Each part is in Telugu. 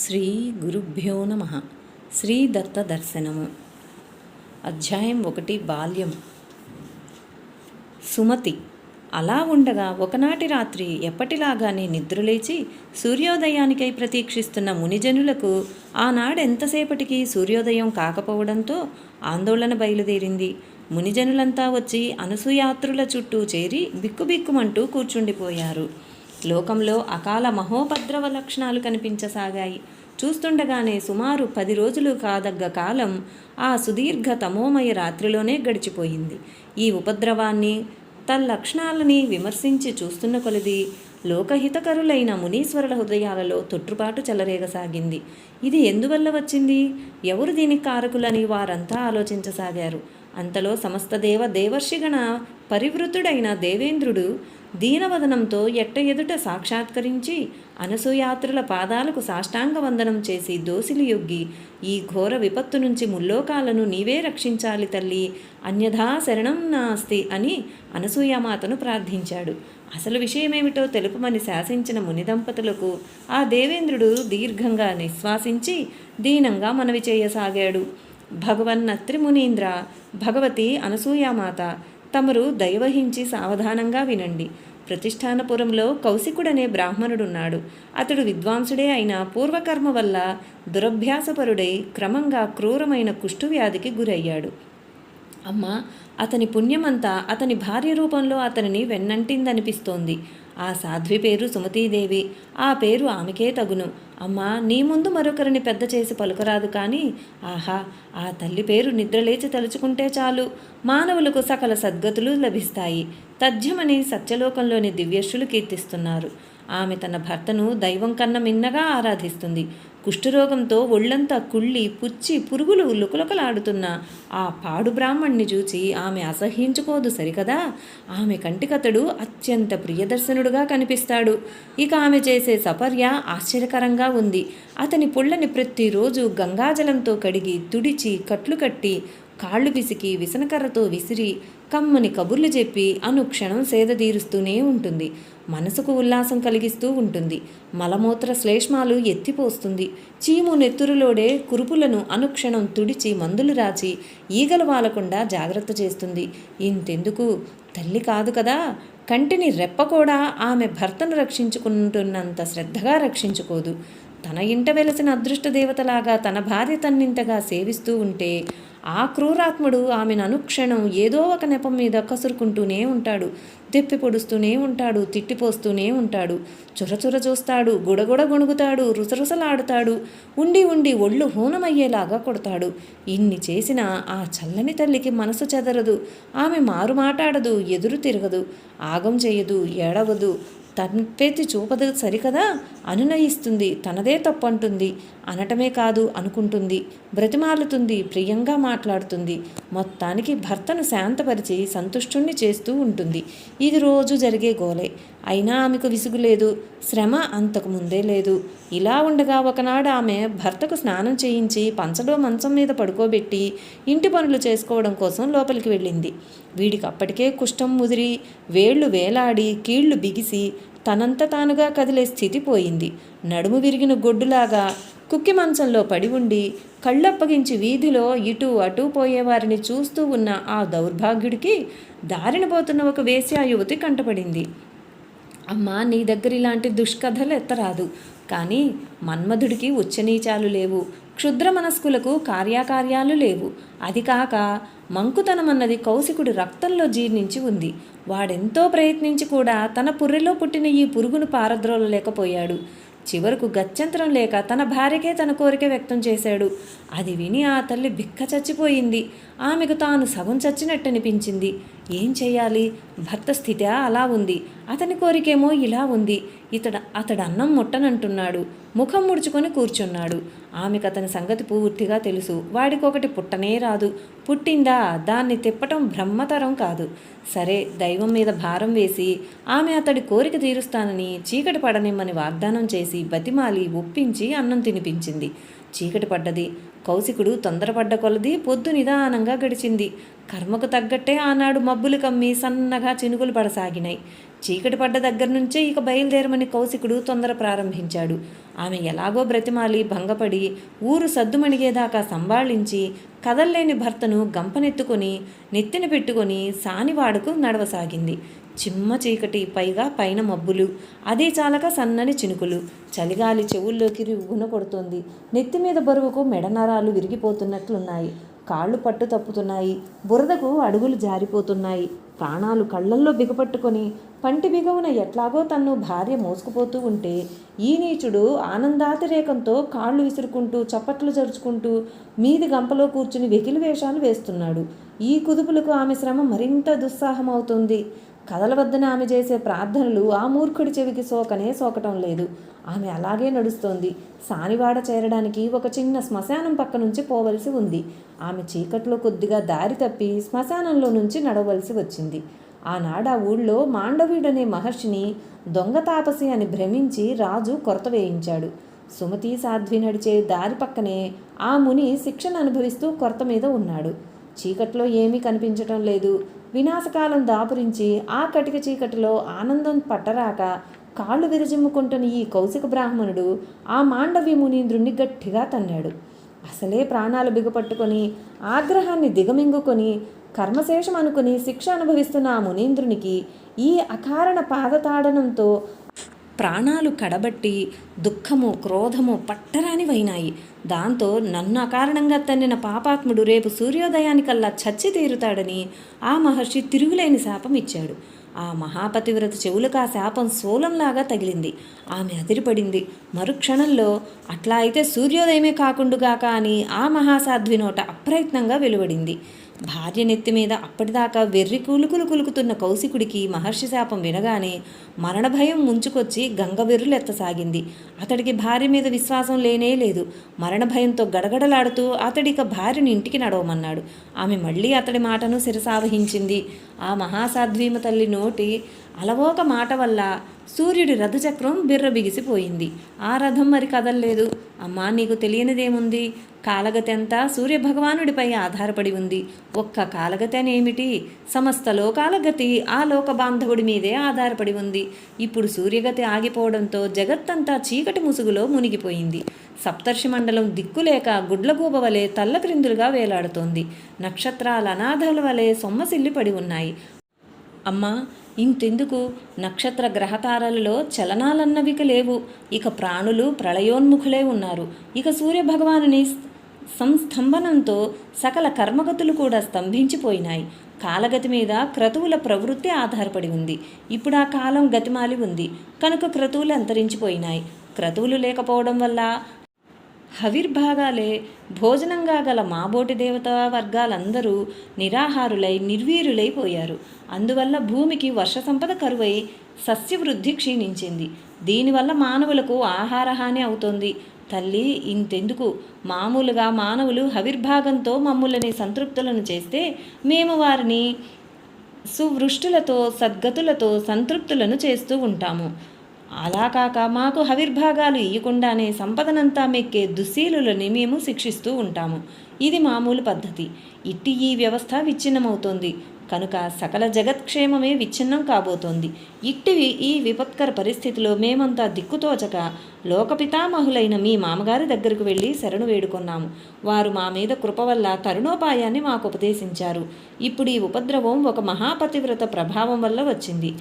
శ్రీ గురుభ్యో నమ. శ్రీ దత్త దర్శనము అధ్యాయం ఒకటి బాల్యం. సుమతి అలా ఉండగా ఒకనాటి రాత్రి ఎప్పటిలాగానే నిద్రలేచి సూర్యోదయానికై ప్రతీక్షిస్తున్న మునిజనులకు ఆనాడెంతసేపటికి సూర్యోదయం కాకపోవడంతో ఆందోళన బయలుదేరింది. మునిజనులంతా వచ్చి అనసూయాత్రుల చుట్టూ చేరి బిక్కుబిక్కుమంటూ కూర్చుండిపోయారు. లోకంలో అకాల మహోపద్రవ లక్షణాలు కనిపించసాగాయి. చూస్తుండగానే సుమారు పది రోజులు కాదగ్గ కాలం ఆ సుదీర్ఘ తమోమయ రాత్రిలోనే గడిచిపోయింది. ఈ ఉపద్రవాన్ని తల్లక్షణాలని విమర్శించి చూస్తున్న కొలది లోకహితకరులైన మునీశ్వరుల హృదయాలలో తొట్టుపాటు చెలరేగసాగింది. ఇది ఎందువల్ల వచ్చింది? ఎవరు దీనికి కారకులని వారంతా ఆలోచించసాగారు? అంతలో సమస్త దేవ దేవర్షిగణ పరివృతుడైన దేవేంద్రుడు దీనవదనంతో ఎట్ట ఎదుట సాక్షాత్కరించి అనసూయాత్రుల పాదాలకు సాష్టాంగ వందనం చేసి దోసిలి యొగ్గి ఈ ఘోర విపత్తు నుంచి ముల్లోకాలను నీవే రక్షించాలి తల్లి అన్యథా శరణం నాస్తి అని అనసూయామాతను ప్రార్థించాడు. అసలు విషయమేమిటో తెలుపమని శాసించిన ముని దంపతులకు ఆ దేవేంద్రుడు దీర్ఘంగా నిశ్వాసించి దీనంగా మనవి చేయసాగాడు. భగవన్నత్రి మునీంద్ర భగవతి అనసూయామాత తమరు దయవహించి సావధానంగా వినండి. ప్రతిష్టానపురంలో కౌశికుడనే బ్రాహ్మణుడున్నాడు. అతడు విద్వాంసుడే అయిన పూర్వకర్మ వల్ల దురభ్యాసపరుడై క్రమంగా క్రూరమైన కుష్ఠువ్యాధికి గురయ్యాడు. అమ్మ అతని పుణ్యమంతా అతని భార్య రూపంలో అతనిని వెన్నంటిందనిపిస్తోంది. ఆ సాధ్వి పేరు సుమతీదేవి. ఆ పేరు ఆమెకే తగును. అమ్మా నీ ముందు మరొకరిని పెద్ద చేసి పలుకరాదు కానీ ఆహా ఆ తల్లి పేరు నిద్రలేచి తలుచుకుంటే చాలు. మానవులకు సకల సద్గతులు లభిస్తాయి. తథ్యమని సత్యలోకంలోని దివ్యశ్రులు కీర్తిస్తున్నారు. ఆమె తన భర్తను దైవం కన్న మిన్నగా ఆరాధిస్తుంది. కుష్ఠరోగంతో ఒళ్ళంతా కుళ్ళి పుచ్చి పురుగులు లుకలుకలాడుతున్న. ఆ పాడు బ్రాహ్మణ్ణి చూచి ఆమె అసహ్యించుకోదు సరికదా? ఆమె కంటికతడు అత్యంత ప్రియదర్శనుడుగా కనిపిస్తాడు. ఇక ఆమె చేసే సపర్య ఆశ్చర్యకరంగా ఉంది. అతని పుళ్ళని ప్రతిరోజు గంగాజలంతో కడిగి తుడిచి కట్లు కట్టి కాళ్ళు విసికి విసనకర్రతో విసిరి కమ్మని కబుర్లు చెప్పి అనుక్షణం సేదతీరుస్తూనే ఉంటుంది. మనసుకు ఉల్లాసం కలిగిస్తూ ఉంటుంది. మలమూత్ర శ్లేష్మాలు ఎత్తిపోస్తుంది. చీము నెత్తురులోడే కురుపులను అనుక్షణం తుడిచి మందులు రాచి ఈగలు వాలకుండా జాగ్రత్త చేస్తుంది. ఇంతెందుకు? తల్లి కాదు కదా. కంటిని రెప్ప కూడా ఆమె భర్తను రక్షించుకుంటున్నంత శ్రద్ధగా రక్షించుకోదు. తన ఇంట వెలసిన అదృష్ట దేవతలాగా తన భార్య తన్నింతగా సేవిస్తూ ఉంటే ఆ క్రూరాత్ముడు ఆమెను అనుక్షణం ఏదో ఒక నెపం మీద కసురుకుంటూనే ఉంటాడు. తెప్పి పొడుస్తూనే ఉంటాడు తిట్టిపోస్తూనే ఉంటాడు. చురచుర చూస్తాడు గుడగుడ గొణుగుతాడు రుసరుసలాడుతాడు. ఉండి ఉండి ఒళ్ళు హూనమయ్యేలాగా కొడతాడు. ఇన్ని చేసినా ఆ చల్లని తల్లికి మనసు చెదరదు. ఆమె మారు మాటాడదు ఎదురు తిరగదు. ఆగం చేయదు ఏడవదు. తనపేతి చూపదు సరికదా? అనునయిస్తుంది తనదే తప్పంటుంది. అనటమే కాదు అనుకుంటుంది. బ్రతిమాలుతుంది ప్రియంగా మాట్లాడుతుంది. మొత్తానికి భర్తను శాంతపరిచి సంతుష్టుణ్ణి చేస్తూ ఉంటుంది. ఇది రోజు జరిగే గోలే. అయినా ఆమెకు విసుగు లేదు శ్రమ అంతకు ముందే లేదు. ఇలా ఉండగా ఒకనాడు ఆమె భర్తకు స్నానం చేయించి పంచలో మంచం మీద పడుకోబెట్టి ఇంటి పనులు చేసుకోవడం కోసం లోపలికి వెళ్ళింది. వీడికి అప్పటికే కుష్టం ముదిరి వేళ్ళు వేలాడి కీళ్ళు బిగిసి తనంత తానుగా కదిలే స్థితి పోయింది. నడుము విరిగిన గొడ్డులాగా కుక్కి మంచంలో పడి ఉండి కళ్ళప్పగించి వీధిలో ఇటు అటు పోయేవారిని చూస్తూ ఉన్న ఆ దౌర్భాగ్యుడికి దారిన పోతున్న ఒక వేశ్యా యువతి కంటపడింది. అమ్మా నీ దగ్గర ఇలాంటి దుష్కథలు ఎత్తరాదు. కానీ మన్మధుడికి ఉచ్చనీచాలు లేవు. క్షుద్ర మనస్కులకు కార్యాకార్యాలు లేవు. అది కాక మంకుతనమన్నది కౌశికుడి రక్తంలో జీర్ణించి ఉంది. వాడెంతో ప్రయత్నించి కూడా తన పుర్రెలో పుట్టిన ఈ పురుగును పారద్రోలలేకపోయాడు. చివరకు గత్యంతరం లేక తన భార్యకే తన కోరిక వ్యక్తం చేశాడు. అది విని ఆ తల్లి బిక్క చచ్చిపోయింది. ఆమెకు తాను సగం చచ్చినట్టనిపించింది. ఏం చేయాలి భర్త స్థితి అలా ఉంది. అతని కోరికేమో ఇలా ఉంది. ఇతడ అతడు అన్నం ముట్టనంటున్నాడు. ముఖం ముడుచుకొని కూర్చున్నాడు. ఆమెకు అతని సంగతి పూర్తిగా తెలుసు. వాడికొకటి పుట్టనే రాదు. పుట్టిందా? దాన్ని తిప్పటం బ్రహ్మతరం కాదు. సరే దైవం మీద భారం వేసి ఆమె అతడి కోరిక తీరుస్తానని చీకటి పడనిమ్మని వాగ్దానం చేసి బతిమాలి ఒప్పించి అన్నం తినిపించింది. చీకటి పడ్డది. కౌశికుడు తొందరపడ్డ కొలది పొద్దు నిదానంగా గడిచింది. కర్మకు తగ్గట్టే ఆనాడు మబ్బులు కమ్మి సన్నగా చినుకులు పడసాగినాయి. చీకటి పడ్డ దగ్గర నుంచే ఇక బయలుదేరమని కౌశికుడు తొందర ప్రారంభించాడు. ఆమె ఎలాగో బ్రతిమాలి భంగపడి ఊరు సద్దుమణిగేదాకా సంభాళించి కదల్లేని భర్తను గంపనెత్తుకొని నెత్తిన పెట్టుకొని సానివాడకు నడవసాగింది. చిమ్మ చీకటి పైగా పైన మబ్బులు. అదే చాలక సన్నని చినుకులు. చలిగాలి చెవుల్లోకి రివ్వున కొడుతోంది. నెత్తి మీద బరువుకు మెడనరాలు విరిగిపోతున్నట్లున్నాయి. కాళ్ళు పట్టు తప్పుతున్నాయి బురదకు అడుగులు జారిపోతున్నాయి. ప్రాణాలు కళ్ళల్లో బిగపట్టుకొని పంటి బిగవున ఎట్లాగో తన్ను భార్య మోసుకుపోతూ ఉంటే ఈ నీచుడు ఆనందాతిరేకంతో కాళ్ళు విసురుకుంటూ చప్పట్లు జరుచుకుంటూ మీది గంపలో కూర్చుని వెకిలి వేషాలు వేస్తున్నాడు. ఈ కుదుపులకు ఆమె శ్రమ మరింత దుస్సాహమవుతుంది. కదలవద్దని ఆమె చేసే ప్రార్థనలు ఆ మూర్ఖుడి చెవికి సోకనే సోకటం లేదు. ఆమె అలాగే నడుస్తోంది. సానివాడ చేరడానికి ఒక చిన్న శ్మశానం పక్క నుంచి పోవలసి ఉంది. ఆమె చీకట్లో కొద్దిగా దారి తప్పి శ్మశానంలో నుంచి నడవలసి వచ్చింది. ఆనాడు ఆ ఊళ్ళో మాండవీడనే మహర్షిని దొంగ తాపసి అని భ్రమించి రాజు కొరత వేయించాడు. సుమతి సాధ్వి నడిచే దారి పక్కనే ఆ ముని శిక్షణ అనుభవిస్తూ కొరత మీద ఉన్నాడు. చీకట్లో ఏమీ కనిపించటం లేదు. వినాశకాలం దాపురించి ఆ కటిక చీకటిలో ఆనందం పట్టరాక కాళ్ళు విరజిమ్ముకుంటున్న ఈ కౌశిక బ్రాహ్మణుడు ఆ మాండవి మునీంద్రుణ్ణి గట్టిగా తన్నాడు. అసలే ప్రాణాలు బిగపట్టుకొని ఆగ్రహాన్ని దిగమింగుకొని కర్మశేషం అనుకుని శిక్ష అనుభవిస్తున్న ఆ మునీంద్రునికి ఈ అకారణ పాదతాడనంతో ప్రాణాలు కడబట్టి దుఃఖము క్రోధము పట్టరానివైనాయి. దాంతో నన్ను అకారణంగా తన్నిన పాపాత్ముడు రేపు సూర్యోదయానికల్లా చచ్చి తీరుతాడని ఆ మహర్షి తిరుగులేని శాపం ఇచ్చాడు. ఆ మహాపతివ్రత చెవులకు ఆ శాపం శూలంలాగా తగిలింది. ఆమె అదిరిపడింది. మరుక్షణంలో అట్లా అయితే సూర్యోదయమే కాకుండుగాక అని ఆ మహాసాధ్వి నోట అప్రయత్నంగా వెలువడింది. భార్య నెత్తి మీద అప్పటిదాకా వెర్రి కూలుకులు కులుకుతున్న కౌశికుడికి మహర్షి శాపం వినగానే మరణ భయం ముంచుకొచ్చి గంగవెర్రులెత్తసాగింది అతడికి భార్య మీద విశ్వాసం లేనే లేదు. మరణ భయంతో గడగడలాడుతూ అతడిక భార్యని ఇంటికి నడవమన్నాడు. ఆమె మళ్ళీ అతడి మాటను శిరసావహించింది. ఆ మహాసాధ్వీమ తల్లి నోటి అలవోక మాట వల్ల సూర్యుడి రథచక్రం బిర్ర బిగిసిపోయింది ఆ రథం మరి కదల్లేదు. అమ్మా నీకు తెలియనిదేముంది? కాలగతెంతా సూర్యభగవానుడిపై ఆధారపడి ఉంది. ఒక్క కాలగతనేమిటి సమస్త లోకాల గతి ఆ లోక బాంధవుడి మీదే ఆధారపడి ఉంది. ఇప్పుడు సూర్యగతి ఆగిపోవడంతో జగత్తంతా చీకటి ముసుగులో మునిగిపోయింది. సప్తర్షి మండలం దిక్కులేక గుడ్లగూబ వలె తల్లక్రిందులుగా వేలాడుతోంది. నక్షత్రాల అనాథల వలె సొమ్మసిల్లి పడి ఉన్నాయి. అమ్మా ఇంతెందుకు? నక్షత్ర గ్రహతారలలో చలనాలన్నవిక లేవు. ఇక ప్రాణులు ప్రళయోన్ముఖులే ఉన్నారు. ఇక సూర్యభగవానుని సంస్తంభనంతో సకల కర్మగతులు కూడా స్తంభించిపోయినాయి. కాలగతి మీద క్రతువుల ప్రవృత్తి ఆధారపడి ఉంది. ఇప్పుడు ఆ కాలం గతిమాలి ఉంది. కనుక క్రతువులు అంతరించిపోయినాయి. క్రతువులు లేకపోవడం వల్ల హవిర్భాగాలే భోజనంగా గల మాబోటి దేవతా వర్గాలందరూ నిరాహారులై నిర్వీరులైపోయారు అందువల్ల భూమికి వర్ష సంపద కరువై సస్యవృద్ధి క్షీణించింది. దీనివల్ల మానవులకు ఆహారహాని అవుతోంది. తల్లి ఇంతెందుకు? మామూలుగా మానవులు హవిర్భాగంతో మమ్ములని సంతృప్తులను చేస్తే మేము వారిని సువృష్టులతో సద్గతులతో సంతృప్తులను చేస్తూ ఉంటాము. అలా కాక మాకు హవిర్భాగాలు ఇయ్యకుండానే సంపదనంతా మెక్కే దుశ్శీలులని మేము శిక్షిస్తూ ఉంటాము. ఇది మామూలు పద్ధతి. ఇట్టి ఈ వ్యవస్థ విచ్ఛిన్నమవుతోంది. కనుక సకల జగత్క్షేమమే విచ్ఛిన్నం కాబోతోంది. ఇట్టివి ఈ విపత్కర పరిస్థితిలో మేమంతా దిక్కుతోచక లోకపితామహులైన మీ మామగారి దగ్గరకు వెళ్ళి శరణు వేడుకున్నాము. వారు మా మీద కృప వల్ల తరుణోపాయాన్ని మాకు ఉపదేశించారు. ఇప్పుడు ఈ ఉపద్రవం ఒక మహాపతివ్రత ప్రభావం వల్ల వచ్చింది.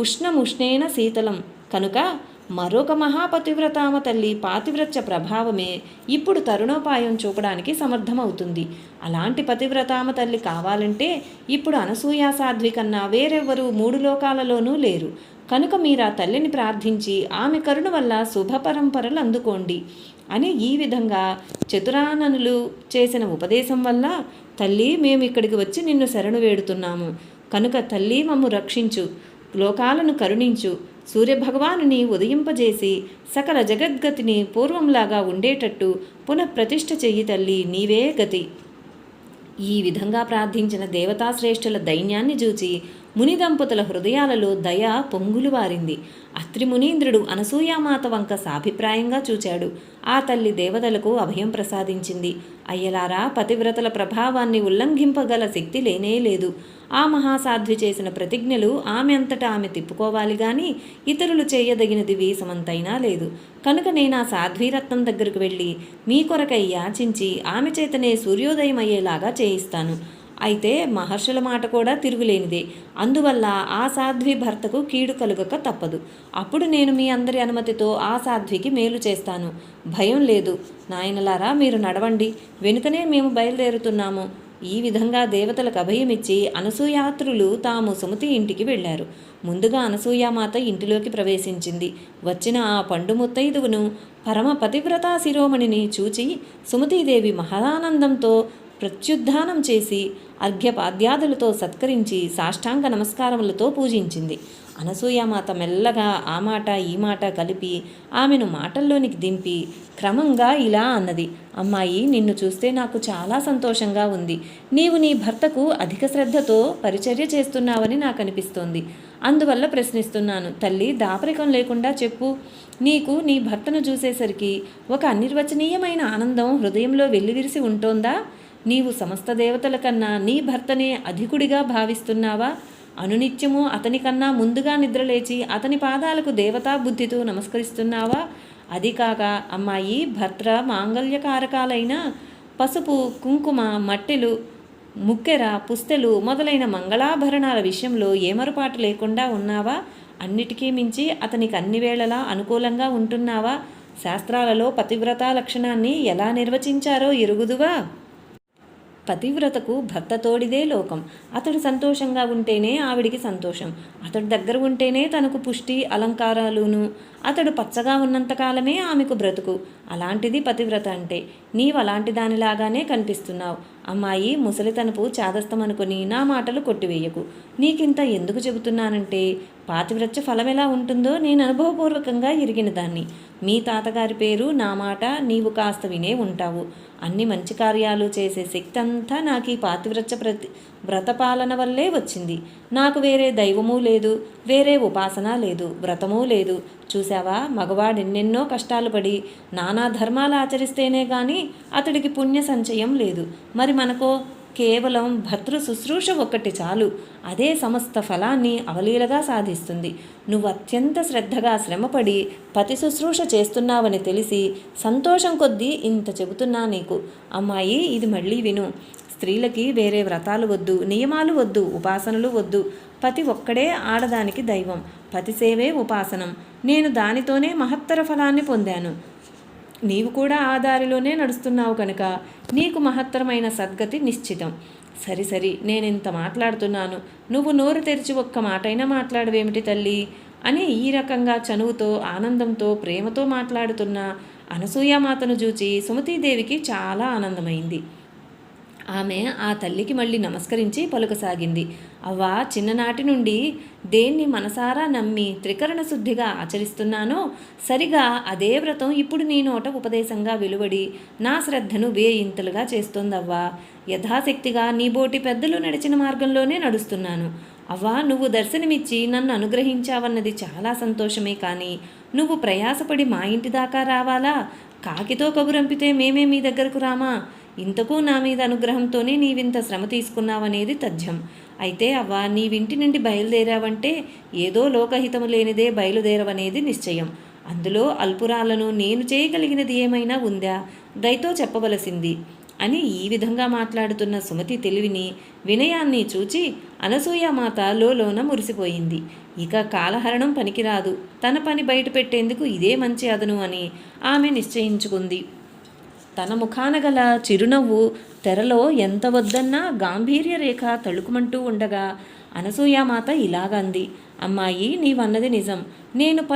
ఉష్ణముష్ణేన శీతలం. కనుక మరొక మహాపతివ్రతామ తల్లి పాతివ్రత్య ప్రభావమే ఇప్పుడు తరుణోపాయం చూపడానికి సమర్థమవుతుంది. అలాంటి పతివ్రతామ తల్లి కావాలంటే ఇప్పుడు అనసూయ సాధ్వి కన్నా వేరెవ్వరూ మూడు లోకాలలోనూ లేరు. కనుక మీరు ఆ తల్లిని ప్రార్థించి ఆమె కరుణ వల్ల శుభ పరంపరలు అందుకోండి. అని ఈ విధంగా చతురాననులు చేసిన ఉపదేశం వల్ల తల్లి మేము ఇక్కడికి వచ్చి నిన్ను శరణు వేడుతున్నాము. కనుక తల్లి మమ్ము రక్షించు. లోకాలను కరుణించు. సూర్యభగవానుని ఉదయింపజేసి సకల జగద్గతిని పూర్వంలాగా ఉండేటట్టు పునఃప్రతిష్ఠ చెయ్యి తల్లి నీవే గతి. ఈ విధంగా ప్రార్థించిన దేవతాశ్రేష్ఠుల దైన్యాన్ని చూచి ముని దంపతుల హృదయాలలో దయ పొంగులు వారింది. అత్రి మునీంద్రుడు అనసూయామాత వంక సాభిప్రాయంగా చూచాడు. ఆ తల్లి దేవతలకు అభయం ప్రసాదించింది. అయ్యలారా పతివ్రతల ప్రభావాన్ని ఉల్లంఘింపగల శక్తి లేనే లేదు. ఆ మహాసాధ్వి చేసిన ప్రతిజ్ఞలు ఆమె అంతటా ఆమె తిప్పుకోవాలి గాని ఇతరులు చేయదగినది వీసమంతైనా లేదు. కనుక నేను ఆ సాధ్వీరత్నం దగ్గరకు వెళ్ళి మీ కొరకై యాచించి ఆమె చేతనే సూర్యోదయం అయ్యేలాగా చేయిస్తాను. అయితే మహర్షుల మాట కూడా తిరుగులేనిదే. అందువల్ల ఆ సాధ్వి భర్తకు కీడు కలుగక తప్పదు. అప్పుడు నేను మీ అందరి అనుమతితో ఆ సాధ్వికి మేలు చేస్తాను. భయం లేదు. నాయనలారా మీరు నడవండి. వెనుకనే మేము బయలుదేరుతున్నాము. ఈ విధంగా దేవతలకు అభయమిచ్చి అనసూయాత్రులు తాము సుమతి ఇంటికి వెళ్ళారు. ముందుగా అనసూయామాత ఇంటిలోకి ప్రవేశించింది. వచ్చిన ఆ పండు ముత్తైదువును పరమ పతివ్రతా శిరోమణిని చూచి సుమతీదేవి మహానందంతో ప్రత్యుద్ధానం చేసి అర్ఘ్యపాద్యాదులతో సత్కరించి సాష్టాంగ నమస్కారములతో పూజించింది. అనసూయమాత మెల్లగా ఆ మాట ఈ మాట కలిపి ఆమెను మాటల్లోనికి దింపి క్రమంగా ఇలా అన్నది అమ్మాయి నిన్ను చూస్తే నాకు చాలా సంతోషంగా ఉంది. నీవు నీ భర్తకు అధిక శ్రద్ధతో పరిచర్య చేస్తున్నావని నాకు అనిపిస్తోంది అందువల్ల ప్రశ్నిస్తున్నాను తల్లి దాపరికం లేకుండా చెప్పు. నీకు నీ భర్తను చూసేసరికి ఒక అనిర్వచనీయమైన ఆనందం హృదయంలో వెల్లివిరిసి ఉంటోందా? నీవు సమస్త దేవతల కన్నా నీ భర్తనే అధికుడిగా భావిస్తున్నావా? అనునిత్యము అతని కన్నా ముందుగా నిద్రలేచి అతని పాదాలకు దేవతా బుద్ధితో నమస్కరిస్తున్నావా? అది కాక అమ్మాయి భర్త మాంగళ్యకారకాలైన పసుపు కుంకుమ మట్టెలు ముక్కెర పుస్తెలు మొదలైన మంగళాభరణాల విషయంలో ఏమరుపాటు లేకుండా ఉన్నావా? అన్నిటికీ మించి అతనికి అన్ని వేళలా అనుకూలంగా ఉంటున్నావా? శాస్త్రాలలో పతివ్రతా లక్షణాన్ని ఎలా నిర్వచించారో ఎరుగుదువా? పతివ్రతకు భర్త తోడిదే లోకం. అతడు సంతోషంగా ఉంటేనే ఆవిడికి సంతోషం. అతడు దగ్గర ఉంటేనే తనకు పుష్టి అలంకారాలును. అతడు పచ్చగా ఉన్నంతకాలమే ఆమెకు బ్రతుకు. అలాంటిది పతివ్రత అంటే. నీవు అలాంటి దానిలాగానే కనిపిస్తున్నావు. అమ్మాయి ముసలితనపు చాదస్తం అనుకుని నా మాటలు కొట్టివేయకు. నీకింత ఎందుకు చెబుతున్నానంటే పాతివ్రత్య ఫలం ఎలా ఉంటుందో నేను అనుభవపూర్వకంగా ఎరిగిన దాన్ని. మీ తాతగారి పేరు నా మాట నీవు కాస్త వినే ఉంటావు. అన్ని మంచి కార్యాలు చేసే శక్తి అంతా నాకు ఈ పాతివ్రత్య ప్రతి వ్రతపాలన వల్లే వచ్చింది. నాకు వేరే దైవము లేదు వేరే ఉపాసన లేదు వ్రతమూ లేదు. చూసావా మగవాడు ఎన్నెన్నో కష్టాలు పడి నానా ధర్మాలు ఆచరిస్తేనే కానీ అతడికి పుణ్య సంచయం లేదు. మరి మనకో కేవలం భర్తృ శుశ్రూష ఒక్కటి చాలు. అదే సమస్త ఫలాన్ని అవలీలగా సాధిస్తుంది. నువ్వు అత్యంత శ్రద్ధగా శ్రమపడి పతి శుశ్రూష చేస్తున్నావని తెలిసి సంతోషం కొద్దీ ఇంత చెబుతున్నా నీకు. అమ్మాయి ఇది మళ్ళీ విను. స్త్రీలకి వేరే వ్రతాలు వద్దు నియమాలు వద్దు ఉపాసనలు వద్దు. పతి ఒక్కడే ఆడదానికి దైవం పతి సేవే ఉపాసనం. నేను దానితోనే మహత్తర ఫలాన్ని పొందాను. నీవు కూడా ఆ దారిలోనే నడుస్తున్నావు కనుక నీకు మహత్తరమైన సద్గతి నిశ్చితం. సరి సరి నేను ఇంత మాట్లాడుతున్నాను. నువ్వు నోరు తెరిచి ఒక్క మాటైనా మాట్లాడవేమిటి తల్లి? అని ఈ రకంగా చనువుతో ఆనందంతో ప్రేమతో మాట్లాడుతున్న అనసూయమాతను చూచి సుమతీదేవికి చాలా ఆనందమైంది. ఆమె ఆ తల్లికి మళ్ళీ నమస్కరించి పలుకసాగింది. అవ్వా చిన్ననాటి నుండి దేన్ని మనసారా నమ్మి త్రికరణ శుద్ధిగా ఆచరిస్తున్నానో? సరిగా అదే వ్రతం ఇప్పుడు నీ నోట ఉపదేశంగా వెలువడి నా శ్రద్ధను వేయింతలుగా చేస్తోందవ్వా. యథాశక్తిగా నీ బోటి పెద్దలు నడిచిన మార్గంలోనే నడుస్తున్నాను. అవ్వా నువ్వు దర్శనమిచ్చి నన్ను అనుగ్రహించావన్నది చాలా సంతోషమే కానీ నువ్వు ప్రయాసపడి మా ఇంటి దాకా రావాలా? కాకితో కబురంపితే మేమే మీ దగ్గరకు రామా? ఇంతకు నా మీద అనుగ్రహంతోనే నీవింత శ్రమ తీసుకున్నావనేది తథ్యం. అయితే అవ్వ నీవింటి నుండి బయలుదేరావంటే ఏదో లోకహితము లేనిదే బయలుదేరవనేది నిశ్చయం. అందులో అల్పురాలను నేను చేయగలిగినది ఏమైనా ఉందా? దయతో చెప్పవలసింది. అని ఈ విధంగా మాట్లాడుతున్న సుమతి తెలివిని వినయాన్ని చూచి అనసూయమాత లోన మురిసిపోయింది. ఇక కాలహరణం పనికిరాదు. తన పని బయట పెట్టేందుకు ఇదే మంచి అదను అని ఆమె నిశ్చయించుకుంది. తన ముఖాన గల చిరునవ్వు తెరలో ఎంత వద్దన్నా గాంభీర్య రేఖ తళుకుమంటూ ఉండగా అనసూయామాత ఇలాగంది అమ్మాయి నీవన్నది నిజం. నేను ప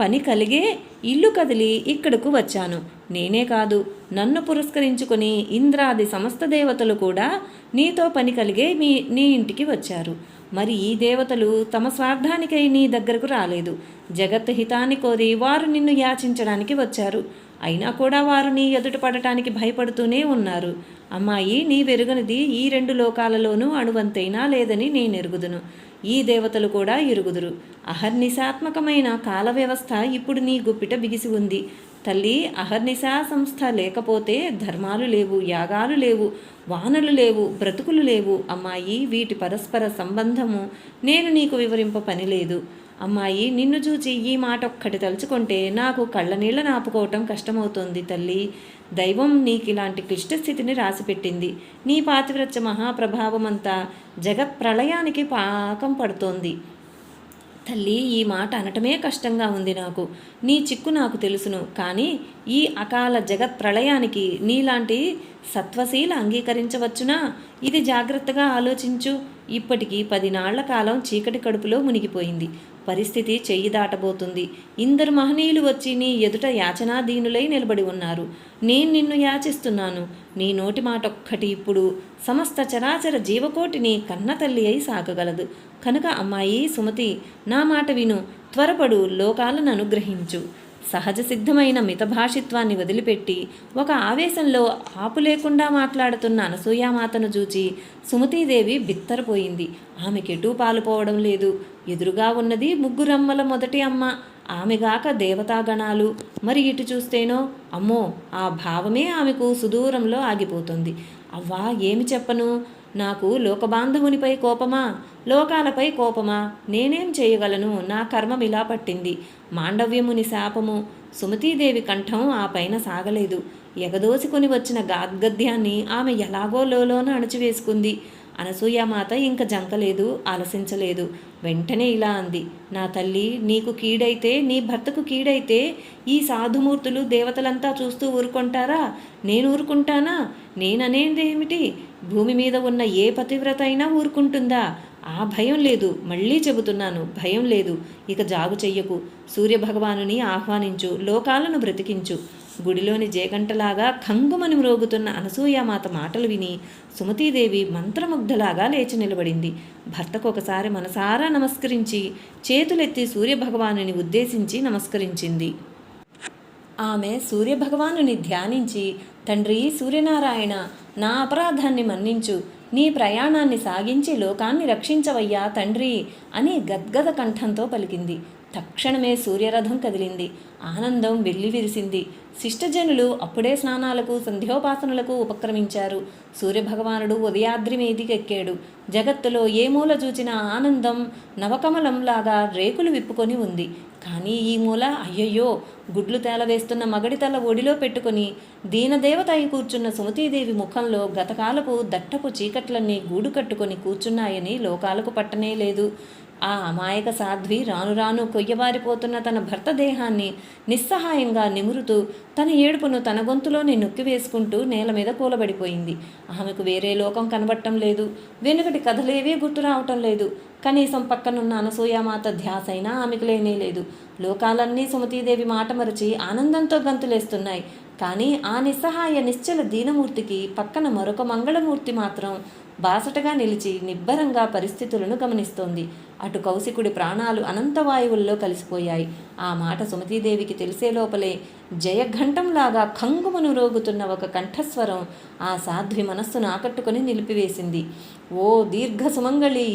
పని కలిగే ఇల్లు కదిలి ఇక్కడకు వచ్చాను. నేనే కాదు నన్ను పురస్కరించుకుని ఇంద్రాది సమస్త దేవతలు కూడా నీతో పని కలిగే మీ నీ ఇంటికి వచ్చారు. మరి ఈ దేవతలు తమ స్వార్థానికై నీ దగ్గరకు రాలేదు. జగత్ హితాన్ని కోరి వారు నిన్ను యాచించడానికి వచ్చారు. అయినా కూడా వారు నీ ఎదుట పడటానికి భయపడుతూనే ఉన్నారు. అమ్మాయి నీ వెరుగనిది ఈ రెండు లోకాలలోనూ అణువంతైనా లేదని నేను ఎరుగుదును. ఈ దేవతలు కూడా ఇరుగుదురు. అహర్నిశాత్మకమైన కాల వ్యవస్థ ఇప్పుడు నీ గుప్పిట బిగిసి ఉంది. తల్లి అహర్నిశా సంస్థ లేకపోతే ధర్మాలు లేవు యాగాలు లేవు వానలు లేవు బ్రతుకులు లేవు. అమ్మాయి వీటి పరస్పర సంబంధము నేను నీకు వివరింప పని లేదు. అమ్మాయి నిన్ను చూచి ఈ మాట ఒక్కటి తలుచుకుంటే నాకు కళ్ళనీళ్ళ నాపుకోవటం కష్టమవుతుంది తల్లి. దైవం నీకు ఇలాంటి క్లిష్ట స్థితిని రాసిపెట్టింది. నీ పాతివ్రత్య మహాప్రభావమంతా జగత్ ప్రళయానికి పాకం పడుతోంది. తల్లి ఈ మాట అనటమే కష్టంగా ఉంది నాకు. నీ చిక్కు నాకు తెలుసును. కానీ ఈ అకాల జగత్ ప్రళయానికి నీలాంటి సత్వశీల అంగీకరించవచ్చునా? ఇది జాగ్రత్తగా ఆలోచించు. ఇప్పటికీ పదినాళ్ళ కాలం చీకటి కడుపులో మునిగిపోయింది. పరిస్థితి చెయ్యి దాటబోతుంది. ఇందరు మహనీయులు వచ్చి నీ ఎదుట యాచనాధీనులై నిలబడి ఉన్నారు. నేను నిన్ను యాచిస్తున్నాను. నీ నోటి మాట ఒక్కటి ఇప్పుడు సమస్త చరాచర జీవకోటిని కన్నతల్లి అయి సాగగలదు. కనుక అమ్మాయి సుమతి నా మాట విను. త్వరపడు లోకాలను అనుగ్రహించు. సహజ సిద్ధమైన మితభాషిత్వాన్ని వదిలిపెట్టి ఒక ఆవేశంలో ఆపు లేకుండా మాట్లాడుతున్న అనసూయామాతను చూచి సుమతీదేవి బిత్తరపోయింది. ఆమెకెటూ పాలుపోవడం లేదు. ఎదురుగా ఉన్నది ముగ్గురమ్మల మొదటి అమ్మ. ఆమెగాక దేవతాగణాలు. మరి ఇటు చూస్తేనో అమ్మో ఆ భావమే ఆమెకు సుదూరంలో ఆగిపోతుంది. అవ్వా ఏమి చెప్పను? నాకు లోకబాంధవునిపై కోపమా? లోకాలపై కోపమా? నేనేం చేయగలను? నా కర్మం ఇలా పట్టింది. మాండవ్యముని శాపము సుమతీదేవి కంఠం ఆ పైన సాగలేదు. ఎగదోసుకొని వచ్చిన గాద్గద్యాన్ని ఆమె ఎలాగో లోలోన అణచివేసుకుంది. అనసూయామాత ఇంక జంకలేదు ఆలసించలేదు. వెంటనే ఇలా అంది నా తల్లి నీకు కీడైతే నీ భర్తకు కీడైతే ఈ సాధుమూర్తులు దేవతలంతా చూస్తూ ఊరుకుంటారా? నేను ఊరుకుంటానా? నేననేదేమిటి భూమి మీద ఉన్న ఏ పతివ్రత అయినా ఊరుకుంటుందా? ఆ భయం లేదు మళ్ళీ చెబుతున్నాను భయం లేదు. ఇక జాగు చెయ్యకు. సూర్యభగవానుని ఆహ్వానించు లోకాలను బ్రతికించు. గుడిలోని జేగంటలాగా ఖంగుమని మ్రోగుతున్న అనసూయామాత మాటలు విని సుమతీదేవి మంత్రముగ్ధలాగా లేచి నిలబడింది. భర్తకు ఒకసారి మనసారా నమస్కరించి చేతులెత్తి సూర్యభగవానుని ఉద్దేశించి నమస్కరించింది. ఆమె సూర్యభగవానుని ధ్యానించి తండ్రి సూర్యనారాయణ నా అపరాధాన్ని మన్నించు. నీ ప్రయాణాన్ని సాగించి లోకాన్ని రక్షించవయ్యా తండ్రి అని గద్గద కంఠంతో పలికింది. తక్షణమే సూర్యరథం కదిలింది. ఆనందం వెల్లివిరిసింది శిష్టజనులు అప్పుడే స్నానాలకు సంధ్యోపాసనలకు ఉపక్రమించారు. సూర్యభగవానుడు ఉదయాద్రి మీదికెక్కాడు జగత్తులో ఏ మూల చూచిన ఆనందం నవకమలంలాగా రేకులు విప్పుకొని ఉంది. కానీ ఈ మూల అయ్యయ్యో! గుడ్లు తేలవేస్తున్న మగడి తల ఒడిలో పెట్టుకుని దీనదేవత అయి కూర్చున్న సుమతీదేవి ముఖంలో గతకాలపు దట్టపు చీకట్లన్నీ గూడు కట్టుకొని కూర్చున్నాయని లోకాలకు పట్టనే లేదు. ఆ అమాయక సాధ్వి రాను రాను కొయ్యబారిపోతున్న తన భర్త దేహాన్ని నిస్సహాయంగా నిమురుతూ తన ఏడుపును తన గొంతులోనే నొక్కి వేసుకుంటూ నేల మీద కూలబడిపోయింది. ఆమెకు వేరే లోకం కనబడటం లేదు. వెనుకటి కథలేవీ గుర్తు రావటం లేదు. కనీసం పక్కనున్న అనసూయామాత ధ్యాసైనా ఆమెకు లేనే లేదు. లోకాలన్నీ సుమతీదేవి మాట మరచి ఆనందంతో గంతులేస్తున్నాయి. కానీ ఆ నిస్సహాయ నిశ్చల దీనమూర్తికి పక్కన మరొక మంగళమూర్తి మాత్రం బాసటగా నిలిచి నిబ్బరంగా పరిస్థితులను గమనిస్తోంది. అటు కౌశికుడి ప్రాణాలు అనంతవాయువుల్లో కలిసిపోయాయి. ఆ మాట సుమతీదేవికి తెలిసే లోపలే జయఘంటంలాగా కంగుమను రోగుతున్న ఒక కంఠస్వరం ఆ సాధ్వి మనస్సును ఆకట్టుకొని నిలిపివేసింది. ఓ దీర్ఘ సుమంగళి!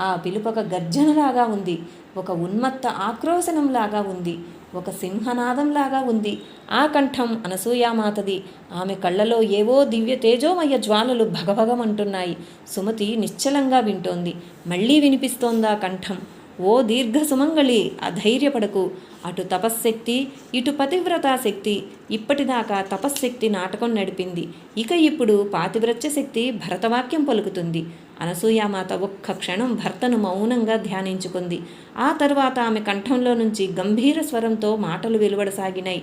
ఆ పిలుపక గర్జనలాగా ఉంది. ఒక ఉన్మత్త ఆక్రోశనంలాగా ఉంది. ఒక సింహనాదంలాగా ఉంది. ఆ కంఠం అనసూయామాతది. ఆమె కళ్ళలో ఏవో దివ్య తేజోమయ జ్వాలలు భగభగమంటున్నాయి. సుమతి నిశ్చలంగా వింటోంది. మళ్ళీ వినిపిస్తోందా కంఠం? ఓ దీర్ఘ సుమంగళి అధైర్యపడకు. అటు తపశ్శక్తి ఇటు పతివ్రతా శక్తి. ఇప్పటిదాకా తపశ్శక్తి నాటకం నడిపింది. ఇక ఇప్పుడు పాతివ్రత్య శక్తి భరతవాక్యం పలుకుతుంది. అనసూయామాత ఒక్క క్షణం భర్తను మౌనంగా ధ్యానించుకుంది. ఆ తర్వాత ఆమె కంఠంలో నుంచి గంభీర స్వరంతో మాటలు వెలువడసాగినాయి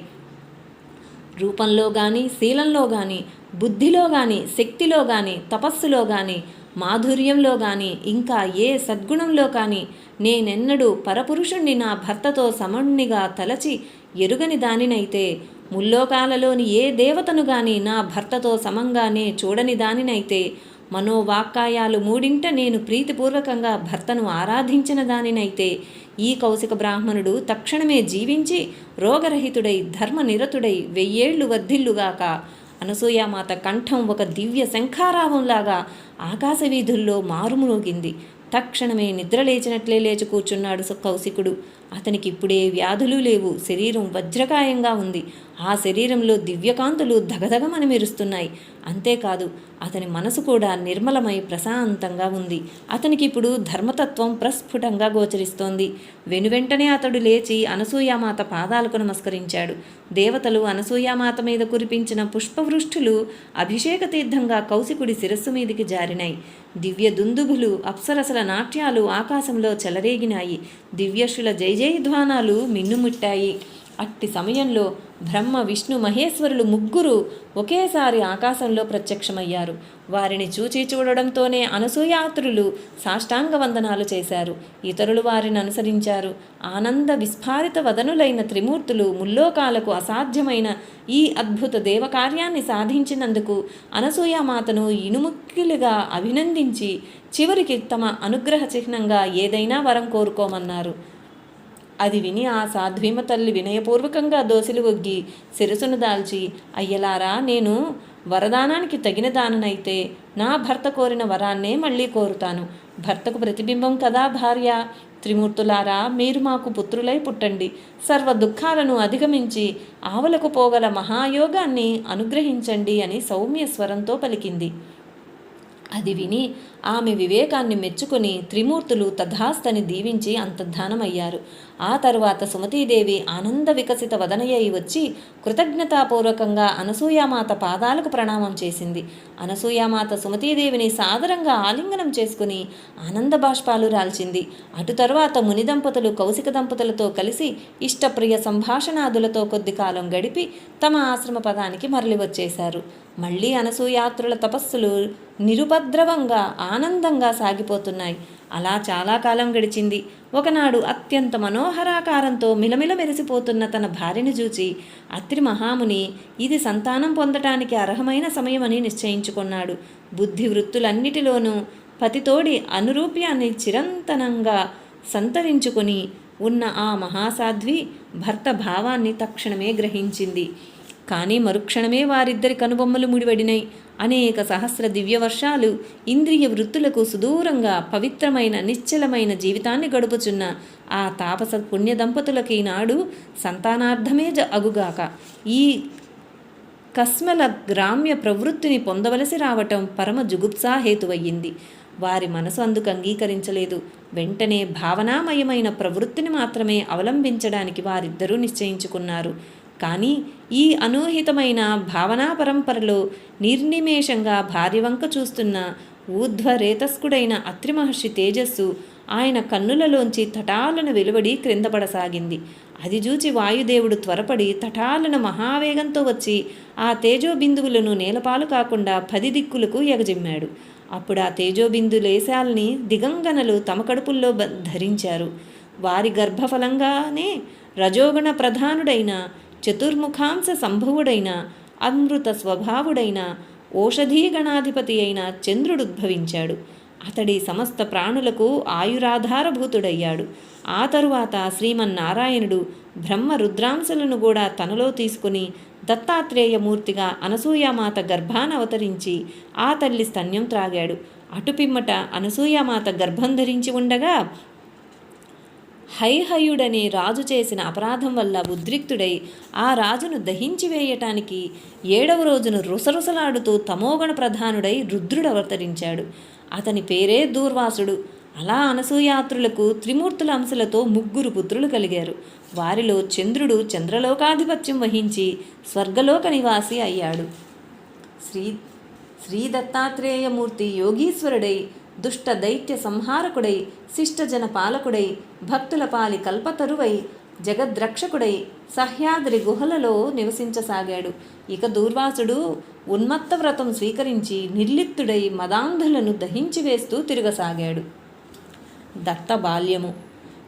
రూపంలో కానీ శీలంలో కానీ బుద్ధిలో కానీ శక్తిలో కానీ తపస్సులో కానీ మాధుర్యంలో కానీ ఇంకా ఏ సద్గుణంలో కానీ నేనెన్నడూ పరపురుషుణ్ణి నా భర్తతో సమణ్ణిగా తలచి ఎరుగని దానినైతే ముల్లోకాలలోని ఏ దేవతను గాని నా భర్తతో సమంగానే చూడని దానినైతే మనోవాక్కాయాలు మూడింట నేను ప్రీతిపూర్వకంగా భర్తను ఆరాధించిన దానినైతే ఈ కౌశిక బ్రాహ్మణుడు తక్షణమే జీవించి రోగరహితుడై ధర్మనిరతుడై వెయ్యేళ్ళు వర్ధిల్లుగాక. అనసూయామాత కంఠం ఒక దివ్య శంఖారావంలాగా ఆకాశవీధుల్లో మారుమునోగింది తక్షణమే నిద్ర లేచినట్లే లేచి కూర్చున్నాడు సు- కౌశికుడు అతనికి ఇప్పుడే వ్యాధులు లేవు. శరీరం వజ్రకాయంగా ఉంది. ఆ శరీరంలో దివ్యకాంతులు ధగధగమని మెరుస్తున్నాయి. అంతేకాదు అతని మనసు కూడా నిర్మలమై ప్రశాంతంగా ఉంది. అతనికి ఇప్పుడు ధర్మతత్వం ప్రస్ఫుటంగా గోచరిస్తోంది. వెనువెంటనే అతడు లేచి అనసూయామాత పాదాలకు నమస్కరించాడు. దేవతలు అనసూయామాత మీద కురిపించిన పుష్పవృష్ఠులు అభిషేక తీర్థంగా కౌశికుడి శిరస్సు మీదికి జారినాయి. దివ్య దుందుభులు అప్సరసల నాట్యాలు ఆకాశంలో చెలరేగినాయి. దివ్యశుల జయజయధ్వానాలు మిన్నుముట్టాయి. అట్టి సమయంలో బ్రహ్మ విష్ణు మహేశ్వరులు ముగ్గురు ఒకేసారి ఆకాశంలో ప్రత్యక్షమయ్యారు. వారిని చూచి చూడడంతోనే అనసూయాత్రులు సాష్టాంగ వందనాలు చేశారు. ఇతరులు వారిని అనుసరించారు. ఆనంద విస్ఫారిత వదనులైన త్రిమూర్తులు ముల్లోకాలకు అసాధ్యమైన ఈ అద్భుత దేవకార్యాన్ని సాధించినందుకు అనసూయామాతను ఇనుముక్కిలుగా అభినందించి చివరికి తమ అనుగ్రహ చిహ్నంగా ఏదైనా వరం కోరుకోమన్నారు. అది విని ఆ సాధ్వీమ తల్లి వినయపూర్వకంగా దోసిలు ఒగ్గి శిరసును దాల్చి అయ్యలారా నేను వరదానానికి తగిన దాననైతే నా భర్త కోరిన వరాన్నే మళ్ళీ కోరుతాను. భర్తకు ప్రతిబింబం కదా భార్య? త్రిమూర్తులారా మీరు మాకు పుత్రులై పుట్టండి. సర్వ దుఃఖాలను అధిగమించి ఆవలకు పోగల మహాయోగాన్ని అనుగ్రహించండి అని సౌమ్య స్వరంతో పలికింది. అది విని ఆమె వివేకాన్ని మెచ్చుకొని త్రిమూర్తులు తథాస్తని దీవించి అంతర్ధానమయ్యారు. ఆ తరువాత సుమతీదేవి ఆనంద వికసిత వదనయ్యి వచ్చి కృతజ్ఞతాపూర్వకంగా అనసూయామాత పాదాలకు ప్రణామం చేసింది. అనసూయామాత సుమతీదేవిని సాదరంగా ఆలింగనం చేసుకుని ఆనంద బాష్పాలు రాల్చింది. అటు తరువాత ముని దంపతులు కౌశిక దంపతులతో కలిసి ఇష్టప్రియ సంభాషణాదులతో కొద్ది కాలం గడిపి తమ ఆశ్రమ పదానికి మరలి వచ్చేశారు. మళ్ళీ అనసూయాత్రుల తపస్సులు నిరుపద్రవంగా ఆనందంగా సాగిపోతున్నాయి. అలా చాలా కాలం గడిచింది. ఒకనాడు అత్యంత మనోహరాకారంతో మిలమిల మెరిసిపోతున్న తన భార్యను చూచి అత్రి మహాముని ఇది సంతానం పొందటానికి అర్హమైన సమయమని నిశ్చయించుకున్నాడు. బుద్ధి వృత్తులన్నిటిలోనూ పతితోడి అనురూప్యాన్ని చిరంతనంగా సంతరించుకొని ఉన్న ఆ మహాసాధ్వి భర్త భావాన్ని తక్షణమే గ్రహించింది. కానీ మరుక్షణమే వారిద్దరి కనుబొమ్మలు ముడివడినాయి అనేక సహస్ర దివ్యవర్షాలు ఇంద్రియ వృత్తులకు సుదూరంగా పవిత్రమైన నిశ్చలమైన జీవితాన్ని గడుపుచున్న ఆ తాపస పుణ్య దంపతులకి నాడు సంతానార్థమే జ అగుగాక. ఈ కస్మల గ్రామ్య ప్రవృత్తిని పొందవలసి రావటం పరమ జుగుప్సాహేతువయ్యింది వారి మనసు అందుకు అంగీకరించలేదు. వెంటనే భావనామయమైన ప్రవృత్తిని మాత్రమే అవలంబించడానికి వారిద్దరూ నిశ్చయించుకున్నారు. కానీ ఈ అనూహితమైన భావనా పరంపరలో నిర్నిమేషంగా భార్య వంక చూస్తున్న ఊర్ధ్వరేతస్కుడైన అత్రి మహర్షి తేజస్సు ఆయన కన్నులలోంచి తటాలను వెలువడి క్రిందపడసాగింది. అది చూచి వాయుదేవుడు త్వరపడి తటాలను మహావేగంతో వచ్చి ఆ తేజోబిందువులను నేలపాలు కాకుండా పది దిక్కులకు ఎగజిమ్మాడు. అప్పుడు ఆ తేజోబిందు లేశాల్ని దిగంగనలు తమ కడుపుల్లో బ- ధరించారు. వారి గర్భఫలంగానే రజోగుణ ప్రధానుడైన చతుర్ముఖాంశ సంభవుడైన అమృత స్వభావుడైన ఓషధీగణాధిపతి అయిన చంద్రుడుద్భవించాడు అతడి సమస్త ప్రాణులకు ఆయురాధారభూతుడయ్యాడు. ఆ తరువాత శ్రీమన్నారాయణుడు బ్రహ్మ రుద్రాంశలను కూడా తనలో తీసుకుని దత్తాత్రేయమూర్తిగా అనసూయామాత గర్భాన అవతరించి ఆ తల్లి స్తన్యం త్రాగాడు. అటుపిమ్మట అనసూయామాత గర్భం ధరించి ఉండగా హైహయుడనే రాజు చేసిన అపరాధం వల్ల ఉద్రిక్తుడై ఆ రాజును దహించి వేయటానికి ఏడవ రోజును రుసరుసలాడుతూ తమోగణ ప్రధానుడై రుద్రుడు అవతరించాడు అతని పేరే దూర్వాసుడు. అలా అనసూయాత్రులకు త్రిమూర్తుల అంశలతో ముగ్గురు పుత్రులు కలిగారు. వారిలో చంద్రుడు చంద్రలోకాధిపత్యం వహించి స్వర్గలోక నివాసి అయ్యాడు. శ్రీ శ్రీ దత్తాత్రేయమూర్తి యోగీశ్వరుడై దుష్ట దైత్య సంహారకుడై శిష్టజన పాలకుడై భక్తుల పాలి కల్పతరువై జగద్రక్షకుడై సహ్యాద్రి గుహలలో నివసించసాగాడు. ఇక దూర్వాసుడు ఉన్మత్త వ్రతం స్వీకరించి నిర్లిప్తుడై మదాంధులను దహించి వేస్తూ తిరగసాగాడు. దత్త బాల్యము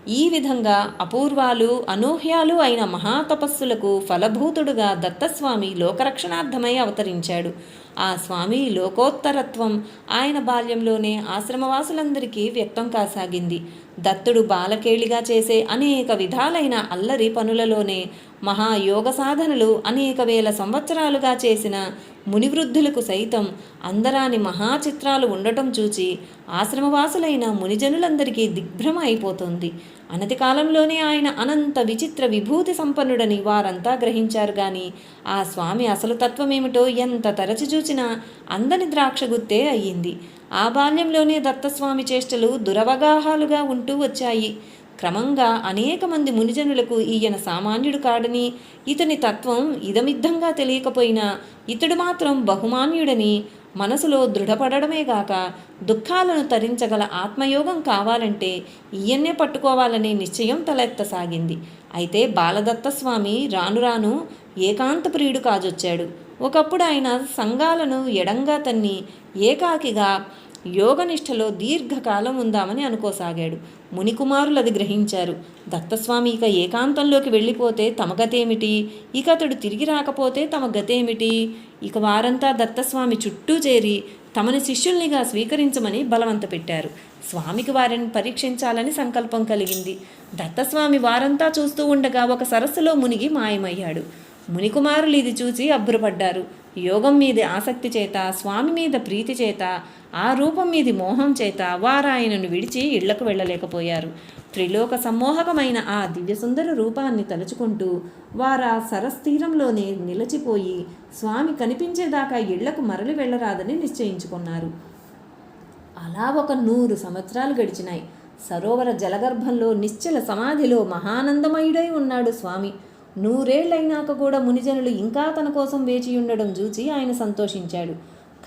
ఈ విధంగా అపూర్వాలు అనూహ్యాలు అయిన మహాతపస్సులకు ఫలభూతుడుగా దత్తస్వామి లోకరక్షణార్థమై అవతరించాడు. ఆ స్వామి లోకోత్తరత్వం ఆయన బాల్యంలోనే ఆశ్రమవాసులందరికీ వ్యక్తం కాసాగింది. దత్తుడు బాలకేళిగా చేసే అనేక విధాలైన అల్లరి పనులలోనే మహాయోగ సాధనలు అనేక వేల సంవత్సరాలుగా చేసిన మునివృద్ధులకు సైతం అందరాని మహాచిత్రాలు ఉండటం చూచి ఆశ్రమవాసులైన మునిజనులందరికీ దిగ్భ్రమ అయిపోతుంది. అనతి కాలంలోనే ఆయన అనంత విచిత్ర విభూతి సంపన్నుడని వారంతా గ్రహించారు గాని ఆ స్వామి అసలు తత్వమేమిటో ఎంత తరచి చూచినా అందని ద్రాక్ష గుత్తే అయ్యింది. ఆ బాల్యంలోనే దత్తస్వామి చేష్టలు దురవగాహాలుగా ఉంటూ వచ్చాయి. క్రమంగా అనేక మంది మునిజనులకు ఈయన సామాన్యుడు కాడని ఇతని తత్వం ఇదమిద్దంగా తెలియకపోయినా ఇతడు మాత్రం బహుమాన్యుడని మనసులో దృఢపడమే గాక దుఃఖాలను తరించగల ఆత్మయోగం కావాలంటే ఈయన్నే పట్టుకోవాలనే నిశ్చయం తలెత్తసాగింది. అయితే బాలదత్తస్వామి రాను రాను ఏకాంత ప్రియుడు కాజొచ్చాడు. ఒకప్పుడు ఆయన సంఘాలను ఎడంగా తన్ని ఏకాకిగా యోగనిష్టలో దీర్ఘకాలం ఉందామని అనుకోసాగాడు. మునికుమారులు అది గ్రహించారు. దత్తస్వామి ఇక ఏకాంతంలోకి వెళ్ళిపోతే తమ గతేమిటి? ఇక అతడు తిరిగి రాకపోతే తమ గతేమిటి? ఇక వారంతా దత్తస్వామి చుట్టూ చేరి తమని శిష్యుల్నిగా స్వీకరించమని బలవంత పెట్టారు. స్వామికి వారిని పరీక్షించాలని సంకల్పం కలిగింది. దత్తస్వామి వారంతా చూస్తూ ఉండగా ఒక సరస్సులో మునిగి మాయమయ్యాడు. మునికుమారులు ఇది చూసి అబ్బురపడ్డారు. యోగం మీద ఆసక్తి చేత స్వామి మీద ప్రీతి చేత ఆ రూపం మీది మోహం చేత వారాయనను విడిచి ఇళ్ళకు వెళ్ళలేకపోయారు. త్రిలోక సమ్మోహకమైన ఆ దివ్యసుందర రూపాన్ని తలుచుకుంటూ వారా సరస్తీరంలోనే నిలచిపోయి స్వామి కనిపించేదాకా ఇళ్ళకు మరలి వెళ్ళరాదని నిశ్చయించుకున్నారు. అలా ఒక నూరు సంవత్సరాలు గడిచినాయి. సరోవర జలగర్భంలో నిశ్చల సమాధిలో మహానందమయుడై ఉన్నాడు స్వామి. నూరేళ్ళైనాక కూడా మునిజనులు ఇంకా తన కోసం వేచి ఉండడం చూచి ఆయన సంతోషించాడు.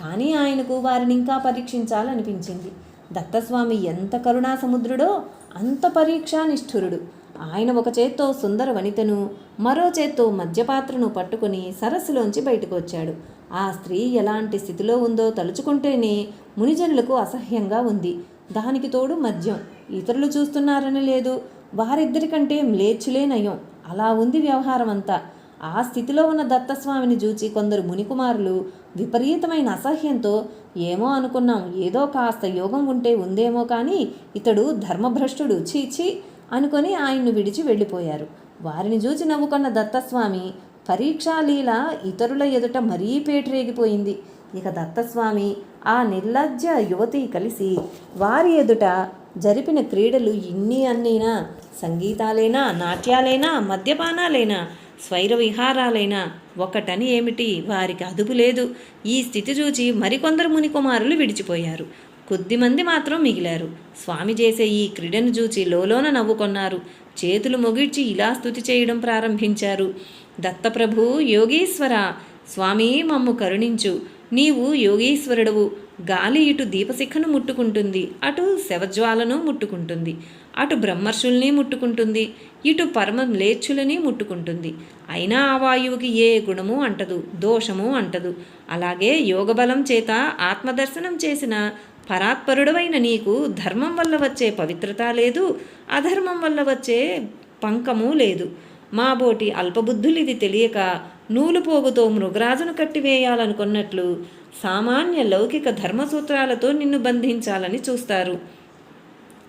కానీ ఆయనకు వారిని ఇంకా పరీక్షించాలనిపించింది. దత్తస్వామి ఎంత కరుణా సముద్రుడో అంత పరీక్షానిష్ఠురుడు ఆయన ఒక చేత్తో సుందర వనితను మరో చేత్తో మద్యపాత్రను పట్టుకుని సరస్సులోంచి బయటకు వచ్చాడు ఆ స్త్రీ ఎలాంటి స్థితిలో ఉందో తలుచుకుంటేనే మునిజనులకు అసహ్యంగా ఉంది. దానికి తోడు మద్యం. ఇతరులు చూస్తున్నారని లేదు. వారిద్దరికంటే మ్లేచ్చులే నయం. అలా ఉంది వ్యవహారం అంతా ఆ స్థితిలో ఉన్న దత్తస్వామిని చూచి కొందరు మునికుమారులు విపరీతమైన అసహ్యంతో ఏమో అనుకున్నాం ఏదో కాస్త యోగం ఉంటే ఉందేమో కానీ ఇతడు ధర్మభ్రష్టుడు ఛీ ఛీ అనుకొని ఆయన్ను విడిచి వెళ్ళిపోయారు. వారిని చూచి నవ్వుకున్న దత్తస్వామి పరీక్షాలీల ఇతరుల ఎదుట మరీ పేటరేగిపోయింది. ఇక దత్తస్వామి ఆ నిర్లజ్జ యువతి కలిసి వారి ఎదుట జరిపిన క్రీడలు ఇన్ని అన్నైనా? సంగీతాలైనా? నాట్యాలైనా? మద్యపానాలైనా? స్వైర విహారాలైనా? ఒకటని ఏమిటి? వారికి అదుపు లేదు. ఈ స్థితి చూచి మరికొందరు మునికుమారులు విడిచిపోయారు. కొద్దిమంది మాత్రం మిగిలారు. స్వామి చేసే ఈ క్రీడను చూచి లోలోన నవ్వుకొన్నారు. చేతులు మొగిడ్చి ఇలా స్థుతి చేయడం ప్రారంభించారు. దత్తప్రభు యోగీశ్వర స్వామి మమ్ము కరుణించు. నీవు యోగీశ్వరుడవు. గాలి ఇటు దీపశిఖను ముట్టుకుంటుంది. అటు శవజ్వాలను ముట్టుకుంటుంది. అటు బ్రహ్మర్షుల్ని ముట్టుకుంటుంది. ఇటు పరమ మ్లేచ్ఛులని ముట్టుకుంటుంది. అయినా ఆ వాయువుకి ఏ గుణము అంటదు దోషము అంటదు. అలాగే యోగబలం చేత ఆత్మదర్శనం చేసిన పరాత్పరుడవైన నీకు ధర్మం వల్ల వచ్చే పవిత్రత లేదు అధర్మం వల్ల వచ్చే పంకము లేదు. మాబోటి అల్పబుద్ధులు ఇది తెలియక నూలు పోగుతో మృగరాజును కట్టివేయాలనుకున్నట్లు సామాన్య లౌకిక ధర్మసూత్రాలతో నిన్ను బంధించాలని చూస్తారు.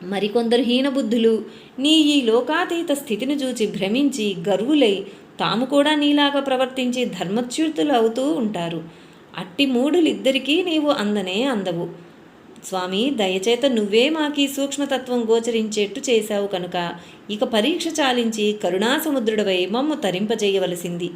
మరికొందరు హీనబుద్ధులు నీ ఈ లోకాతీత స్థితిని చూచి భ్రమించి గర్వులై తాము కూడా నీలాగా ప్రవర్తించి ధర్మచ్యుతులు అవుతూ ఉంటారు. అట్టి మూడులిద్దరికీ నీవు అందనే అందవు. స్వామి దయచేత నువ్వే మాకీ సూక్ష్మతత్వం గోచరించేట్టు చేశావు కనుక. ఇక పరీక్ష చాలించి కరుణాసముద్రుడవై మమ్ము తరింపజేయవలసింది.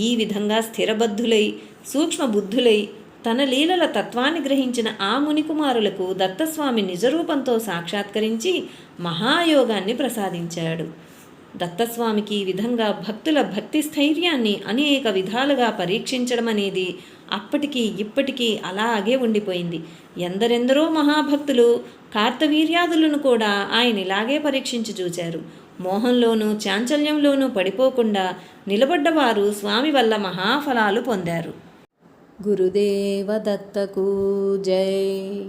ఈ విధంగా స్థిరబద్ధులై సూక్ష్మబుద్ధులై తన లీలల తత్వాన్ని గ్రహించిన ఆ మునికుమారులకు దత్తస్వామి నిజరూపంతో సాక్షాత్కరించి మహాయోగాన్ని ప్రసాదించాడు. దత్తస్వామికి ఈ విధంగా భక్తుల భక్తి స్థైర్యాన్ని అనేక విధాలుగా పరీక్షించడం అనేది అప్పటికి ఇప్పటికీ అలాగే ఉండిపోయింది. ఎందరెందరో మహాభక్తులు కార్తవీర్యాదులను కూడా ఆయన ఇలాగే పరీక్షించి చూచారు. మోహంలోనూ చాంచల్యంలోనూ పడిపోకుండా నిలబడ్డవారు స్వామి వల్ల మహాఫలాలు పొందారు. గురుదేవ దత్తకు జై.